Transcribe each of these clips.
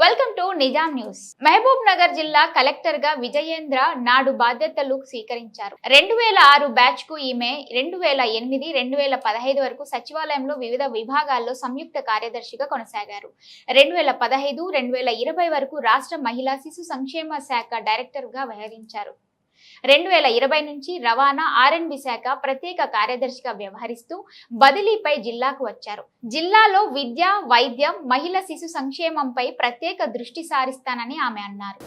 Welcome to Nizam news. Mahabub Nagar జిల్లా కలెక్టర్గా విజయేంద్ర నాడు బాధ్యతలు స్వీకరించారు. రెండు వేల ఆరు బ్యాచ్కు ఈమె రెండు వేల ఎనిమిది రెండు వేల పదహైదు వరకు సచివాలయంలో వివిధ విభాగాల్లో సంయుక్త కార్యదర్శిగా కొనసాగారు. రెండు వేల పదహైదు రెండు వేల ఇరవై వరకు రాష్ట్ర మహిళా శిశు సంక్షేమ శాఖ డైరెక్టర్గా వ్యవహరించారు. రెండు వేల ఇరవై నుంచి రవాణా ఆర్ఎండ్బి శాఖ ప్రత్యేక కార్యదర్శిగా వ్యవహరిస్తూ బదిలీపై జిల్లాకు వచ్చారు. జిల్లాలో విద్య వైద్యం మహిళ శిశు సంక్షేమంపై ప్రత్యేక దృష్టి సారిస్తానని ఆమె అన్నారు.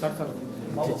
Tartar. Tamam.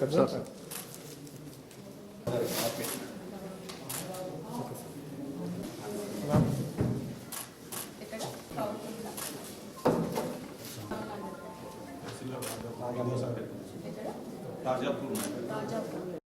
Gracias. Darcapurma. Darcapurma.